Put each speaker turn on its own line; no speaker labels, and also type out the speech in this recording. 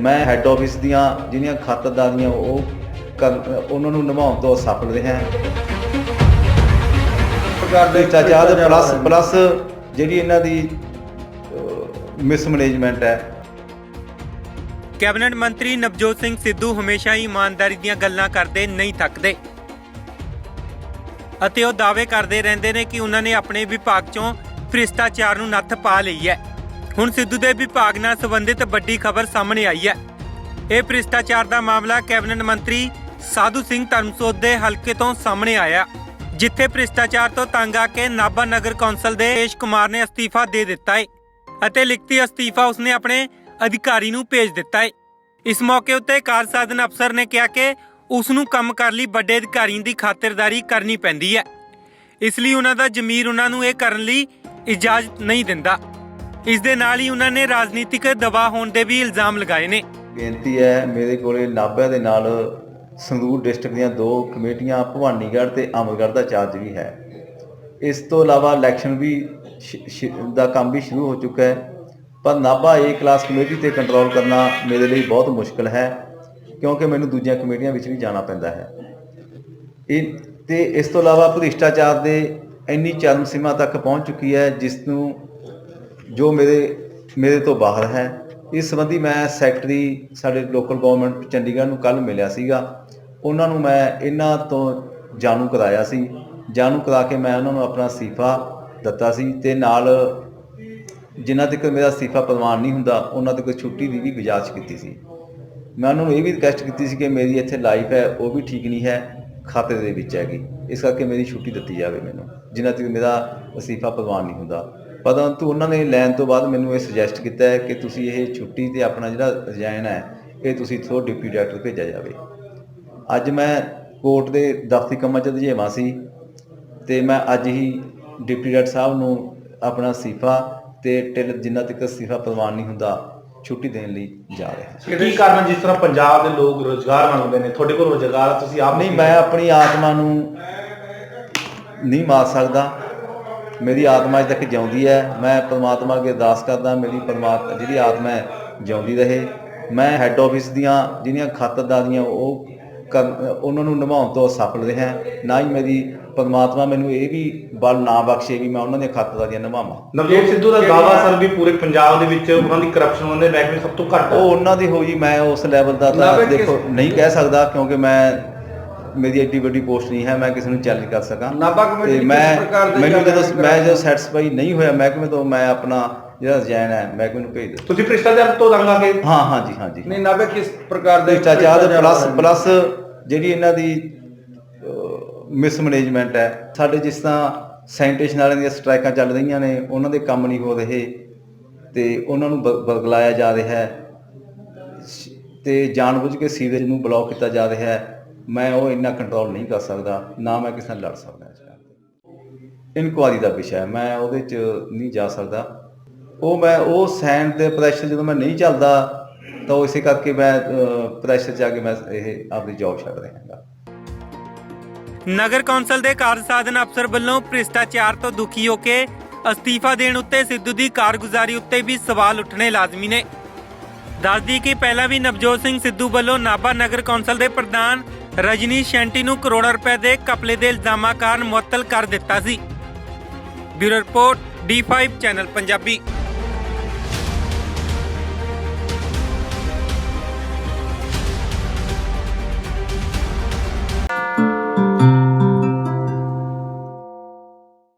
ਮੈਂ head office ਦੀਆਂ ਜਿਹੜੀਆਂ ਖਾਤਰਦਾਰੀਆਂ ਉਹ ਉਹਨਾਂ ਨੂੰ ਨਿਭਾਉਣ ਤੋਂ ਸਫਲ ਰਿਹਾ। ਭ੍ਰਿਸ਼ਟਾਚਾਰ ਦੇ ਪਲੱਸ ਪਲੱਸ ਜਿਹੜੀ ਇਹਨਾਂ ਦੀ ਮਿਸਮੈਨੇਜਮੈਂਟ ਹੈ।
ਕੈਬਨਿਟ ਮੰਤਰੀ ਨਵਜੋਤ ਸਿੰਘ ਸਿੱਧੂ ਹਮੇਸ਼ਾ ਹੀ ਇਮਾਨਦਾਰੀ ਦੀਆਂ ਗੱਲਾਂ ਕਰਦੇ ਨਹੀਂ ਥੱਕਦੇ। ਅਤੇ ਉਹ ਦਾਅਵੇ ਕਰਦੇ ਰਹਿੰਦੇ ਨੇ ਕਿ ਉਹਨਾਂ ਨੇ ਆਪਣੇ ਵਿਭਾਗ 'ਚੋਂ ਭ੍ਰਿਸ਼ਟਾਚਾਰ ਨੂੰ ਨੱਥ ਪਾ ਲਈ ਹੈ। ਹੁਣ ਸਿੱਧੂ ਦੇ ਵਿਭਾਗ ਨਾਲ ਸੰਬੰਧਿਤ ਵੱਡੀ ਖਬਰ ਸਾਹਮਣੇ ਆਈ ਹੈ। ਇਹ ਭ੍ਰਿਸ਼ਟਾਚਾਰ ਦਾ ਮਾਮਲਾ ਕੈਬਨਿਟ ਮੰਤਰੀ ਸਾਧੂ ਸਿੰਘ ਧਰਮਸੋਤ ਦੇ ਹਲਕੇ ਤੋਂ ਸਾਹਮਣੇ ਆਇਆ। ਜਿੱਥੇ ਭ੍ਰਿਸ਼ਟਾਚਾਰ ਤੋਂ ਤੰਗ ਆ ਕੇ ਨਾਭਾ ਨਗਰ ਕੌਂਸਲ ਦੇ ਰੇਸ਼ ਕੁਮਾਰ ਨੇ ਅਸਤੀਫਾ ਦੇ ਦਿੱਤਾ ਹੈ ਅਤੇ ਲਿਖਤੀ ਅਸਤੀਫਾ ਉਸਨੇ ਆਪਣੇ ਅਧਿਕਾਰੀ ਨੂੰ ਭੇਜ ਦਿੱਤਾ ਹੈ ਇਸ ਮੌਕੇ ਉੱਤੇ ਕਾਰਜਸਾਧਨ ਅਫਸਰ ਨੇ ਕਿਹਾ ਕਿ ਉਸ ਨੂੰ ਕੰਮ ਕਰਨ ਲਈ ਵੱਡੇ ਅਧਿਕਾਰੀਆਂ ਦੀ ਖਾਤਰਦਾਰੀ ਕਰਨੀ ਪੈਂਦੀ ਹੈ। ਇਸ ਲਈ ਉਹਨਾਂ ਦਾ ਜ਼ਮੀਰ ਉਹਨਾਂ ਨੂੰ ਇਹ ਕਰਨ ਲਈ ਇਜਾਜ਼ਤ ਨਹੀਂ ਦਿੰਦਾ। ਇਸ ਦੇ ਨਾਲ ਹੀ ਉਹਨਾਂ ਨੇ ਰਾਜਨੀਤਿਕ ਦਬਾਅ ਹੋਣ ਦੇ ਵੀ ਇਲਜ਼ਾਮ ਲਗਾਏ ਨੇ।
ਬੇਨਤੀ ਹੈ, ਮੇਰੇ ਕੋਲੇ ਨਾਭਾ ਦੇ ਨਾਲ ਸੰਗਰੂਰ ਡਿਸਟ੍ਰਿਕਟ ਦੀਆਂ ਦੋ ਕਮੇਟੀਆਂ, ਭਵਾਨੀਗੜ੍ਹ ਤੇ ਅਮਰਗੜ੍ਹ ਦਾ ਚਾਰਜ ਵੀ ਹੈ। ਇਸ ਤੋਂ ਇਲਾਵਾ ਇਲੈਕਸ਼ਨ ਵੀ ਦਾ ਕੰਮ ਵੀ ਸ਼ੁਰੂ ਹੋ ਚੁੱਕਾ ਹੈ। ਪਰ ਨਾਭਾ ਏ ਕਲਾਸ ਕਮੇਟੀ ਤੇ ਕੰਟਰੋਲ ਕਰਨਾ ਮੇਰੇ ਲਈ ਬਹੁਤ ਮੁਸ਼ਕਲ ਹੈ, ਕਿਉਂਕਿ ਮੈਨੂੰ ਦੂਜੀਆਂ ਕਮੇਟੀਆਂ ਵਿੱਚ ਵੀ ਜਾਣਾ ਪੈਂਦਾ ਹੈ। ਇਹ, ਤੇ ਇਸ ਤੋਂ ਇਲਾਵਾ ਭ੍ਰਿਸ਼ਟਾਚਾਰ ਦੇ ਇੰਨੀ ਚਰਮ ਸੀਮਾ ਤੱਕ ਪਹੁੰਚ ਚੁੱਕੀ ਹੈ, ਜਿਸ ਨੂੰ ਜੋ ਮੇਰੇ ਮੇਰੇ ਤੋਂ ਬਾਹਰ ਹੈ। ਇਸ ਸੰਬੰਧੀ ਮੈਂ ਸੈਕਟਰੀ ਸਾਡੇ ਲੋਕਲ ਗਵਰਨਮੈਂਟ ਚੰਡੀਗੜ੍ਹ ਨੂੰ ਕੱਲ ਮਿਲਿਆ ਸੀਗਾ। ਉਹਨਾਂ ਨੂੰ ਮੈਂ ਇਹਨਾਂ ਤੋਂ ਜਾਣੂ ਕਰਾਇਆ ਸੀ। ਜਾਣੂ ਕਰਾ ਕੇ ਮੈਂ ਉਹਨਾਂ ਨੂੰ ਆਪਣਾ ਅਸਤੀਫਾ ਦਿੱਤਾ ਸੀ ਤੇ ਨਾਲ ਜਿਨ੍ਹਾਂ ਤੱਕ ਮੇਰਾ ਅਸਤੀਫਾ ਪ੍ਰਵਾਨ ਨਹੀਂ ਹੁੰਦਾ, ਉਹਨਾਂ ਤੱਕ ਛੁੱਟੀ ਦੀ ਵੀ ਗੁਜ਼ਾਰਿਸ਼ ਕੀਤੀ ਸੀ। ਮੈਂ ਉਹਨਾਂ ਨੂੰ ਇਹ ਵੀ ਰਿਕਵੈਸਟ ਕੀਤੀ ਸੀ ਕਿ ਮੇਰੀ ਇੱਥੇ ਲਾਈਫ ਹੈ, ਉਹ ਵੀ ਠੀਕ ਨਹੀਂ ਹੈ, ਖਾਤੇ ਦੇ ਵਿੱਚ ਹੈਗੀ। ਇਸ ਕਰਕੇ ਮੇਰੀ ਛੁੱਟੀ ਦਿੱਤੀ ਜਾਵੇ ਮੈਨੂੰ ਜਿਨ੍ਹਾਂ ਤੱਕ ਮੇਰਾ ਅਸਤੀਫਾ ਪ੍ਰਵਾਨ ਨਹੀਂ ਹੁੰਦਾ। ਪਰੰਤੂ ਉਹਨਾਂ ਨੇ ਲੈਣ ਤੋਂ ਬਾਅਦ ਮੈਨੂੰ ਇਹ ਸੁਜੈਸਟ ਕੀਤਾ ਹੈ ਕਿ ਤੁਸੀਂ ਇਹ ਛੁੱਟੀ ਤੇ ਆਪਣਾ ਜਿਹੜਾ ਰਿਜ਼ਾਈਨ ਹੈ ਇਹ ਤੁਸੀਂ ਥਰੋ ਡਿਪਟੀ ਡਾਇਰੈਕਟਰ ਭੇਜਿਆ ਜਾਵੇ। ਅੱਜ ਮੈਂ ਕੋਰਟ ਦੇ ਦਫ਼ਤਰੀ ਕੰਮਾਂ 'ਚ ਰੁਝੇਵਾਂ ਸੀ ਤੇ ਮੈਂ ਅੱਜ ਹੀ ਡਿਪਟੀ ਡਾਇਰੈਕਟਰ ਸਾਹਿਬ ਨੂੰ ਆਪਣਾ ਅਸਤੀਫਾ ਤੇ ਟਿਲ ਜਿੰਨਾ ਤੱਕ ਅਸਤੀਫਾ ਪ੍ਰਵਾਨ ਨਹੀਂ ਹੁੰਦਾ ਛੁੱਟੀ ਦੇਣ ਲਈ ਜਾ ਰਿਹਾ ਹਾਂ।
ਕੀ ਕਾਰਨ ਜਿਸ ਤਰ੍ਹਾਂ ਪੰਜਾਬ ਦੇ ਲੋਕ ਰੋਜ਼ਗਾਰ ਮੰਗਦੇ ਨੇ? ਤੁਹਾਡੇ ਕੋਲ ਰੋਜ਼ਗਾਰ ਤੁਸੀਂ ਆਪ
ਨਹੀਂ ਮੈਂ ਆਪਣੀ ਆਤਮਾ ਨੂੰ ਨਹੀਂ ਮਾਰ ਸਕਦਾ। ਮੇਰੀ ਆਤਮਾ ਅਜੇ ਤੱਕ ਜਿਉਂਦੀ ਹੈ। ਮੈਂ ਪਰਮਾਤਮਾ ਅੱਗੇ ਅਰਦਾਸ ਕਰਦਾ ਮੇਰੀ ਪਰਮਾਤਮਾ ਜਿਹੜੀ ਆਤਮਾ ਹੈ ਜਿਉਂਦੀ ਰਹੇ। ਮੈਂ ਹੈੱਡ ਆਫਿਸ ਦੀਆਂ ਜਿਹੜੀਆਂ ਖਾਤਰਦਾਰੀਆਂ ਉਹ ਕਰ- ਉਹਨਾਂ ਨੂੰ ਨਿਭਾਉਣ ਤੋਂ ਸਫਲ ਰਿਹਾ। ਨਾ ਹੀ ਮੇਰੀ ਪਰਮਾਤਮਾ ਮੈਨੂੰ ਇਹ ਵੀ ਬਲ ਨਾ ਬਖਸ਼ੇ ਵੀ ਮੈਂ ਉਹਨਾਂ ਦੀਆਂ ਖਾਤਰਦਾਰੀਆਂ ਨਿਭਾਵਾਂ।
ਨਵਜੋਤ ਸਿੱਧੂ ਦਾ ਦਾਵਾ ਸਰ ਵੀ ਪੂਰੇ ਪੰਜਾਬ ਦੇ ਵਿੱਚ ਉਹਨਾਂ ਦੀ ਕਰਪਸ਼ਨ ਉਹਨਾਂ ਦੇ ਮਹਿਕਮੇ ਸਭ ਤੋਂ ਘੱਟ
ਉਹ ਉਹਨਾਂ ਦੀ ਹੋਈ ਮੈਂ ਉਸ ਲੈਵਲ ਦਾ ਤਾਂ ਦੇਖੋ ਨਹੀਂ ਕਹਿ ਸਕਦਾ ਕਿਉਂਕਿ ਮੈਂ ਮੇਰੀ ਐਡੀ ਵੱਡੀ ਪੋਸਟ ਨਹੀਂ ਹੈ ਮੈਂ ਕਿਸੇ ਨੂੰ ਚੈਲੰਜ ਕਰ ਸਕਾਂ।
ਨਾਭਾ ਕਮੇਟੀ
ਤੇ ਮੈਂ ਮੈਨੂੰ ਜਦੋਂ ਮੈਂ ਜਦੋਂ ਸੈਟੀਸਫਾਈ ਨਹੀਂ ਹੋਇਆ ਮਹਿਕਮੇ ਤੋਂ ਮੈਂ ਆਪਣਾ ਜਿਹੜਾ ਰਿਜ਼ਾਈਨ ਹੈ ਮਹਿਕਮੇ ਨੂੰ ਭੇਜ ਦਿੱਤਾ।
ਤੁਸੀਂ ਭ੍ਰਿਸ਼ਟਾਚਾਰ ਤੋਂ ਤੰਗ ਆ
ਹਾਂ ਹਾਂ ਜੀ ਹਾਂ ਜੀ।
ਨਹੀਂ ਨਾਭੇ ਕਿਸ ਪ੍ਰਕਾਰ ਦੇ
ਭ੍ਰਿਸ਼ਟਾਚਾਰ ਦੇ ਪਲੱਸ? ਪਲੱਸ ਜਿਹੜੀ ਇਹਨਾਂ ਦੀ ਮਿਸਮੈਨੇਜਮੈਂਟ ਹੈ ਸਾਡੇ ਜਿਸ ਤਰ੍ਹਾਂ ਸੈਨੀਟੇਸ਼ਨ ਵਾਲਿਆਂ ਦੀਆਂ ਸਟ੍ਰਾਈਕਾਂ ਚੱਲ ਰਹੀਆਂ ਨੇ ਉਹਨਾਂ ਦੇ ਕੰਮ ਨਹੀਂ ਹੋ ਰਹੇ ਤੇ ਉਹਨਾਂ ਨੂੰ ਬਦਲਾਇਆ ਜਾ ਰਿਹਾ ਹੈ। ਤੇ ਜਾਣਬੁੱਝ ਕੇ ਸੀਵਰੇਜ ਨੂੰ ਬਲੌਕ ਕੀਤਾ ਜਾ ਰਿਹਾ ਹੈ। ਮੈਂ ਉਹ ਇੰਨਾ ਕੰਟਰੋਲ ਨਹੀਂ ਕਰ ਸਕਦਾ, ਨਾ ਮੈਂ ਕਿਸੇ ਨਾਲ ਲੜ ਸਕਦਾ ਇਸ ਗੱਲ ਇਨਕੁਆਰੀ ਦਾ ਵਿਸ਼ਾ ਹੈ, ਮੈਂ ਉਹਦੇ 'ਚ ਨਹੀਂ ਜਾ ਸਕਦਾ। ਉਹ ਮੈਂ, ਉਹ ਸੈਂਡ ਦੇ ਪ੍ਰੈਸ਼ਰ ਜਦੋਂ ਮੈਂ ਨਹੀਂ ਚੱਲਦਾ, ਤਾਂ ਇਸੇ ਕਰਕੇ ਮੈਂ ਪ੍ਰੈਸ਼ਰ 'ਚ ਆ ਕੇ ਮੈਂ ਇਹ ਆਪਣੀ ਜੌਬ ਛੱਡ ਰਿਹਾ ਹਾਂ
ਨਗਰ ਕੌਂਸਲ ਦੇ ਕਾਰਜਸਾਧਨ ਅਫਸਰ ਵੱਲੋਂ ਭ੍ਰਿਸ਼ਟਾਚਾਰ ਤੋਂ ਦੁਖੀ ਹੋ ਕੇ ਅਸਤੀਫਾ ਦੇਣ ਉੱਤੇ ਸਿੱਧੂ ਦੀ ਕਾਰਗੁਜ਼ਾਰੀ ਉੱਤੇ ਵੀ ਸਵਾਲ ਉੱਠਣੇ ਲਾਜ਼ਮੀ ਨੇ। ਦੱਸਦੀ ਕਿ ਪਹਿਲਾਂ ਵੀ ਨਵਜੋਤ ਸਿੰਘ ਸਿੱਧੂ ਵੱਲੋਂ ਨਾਭਾ ਨਗਰ ਕੌਂਸਲ ਦੇ ਪ੍ਰਧਾਨ ਰਜਨੀ ਸ਼ੈਂਟੀ ਨੂੰ ਕਰੋੜਾਂ ਰੁਪਏ ਦੇ ਕਪਲੇ ਦੇ ਇਲਜ਼ਾਮਾਂ ਕਾਰਨ ਮੁਅੱਤਲ ਕਰ ਦਿੱਤਾ ਸੀ। Bureau report D5 channel Punjabi.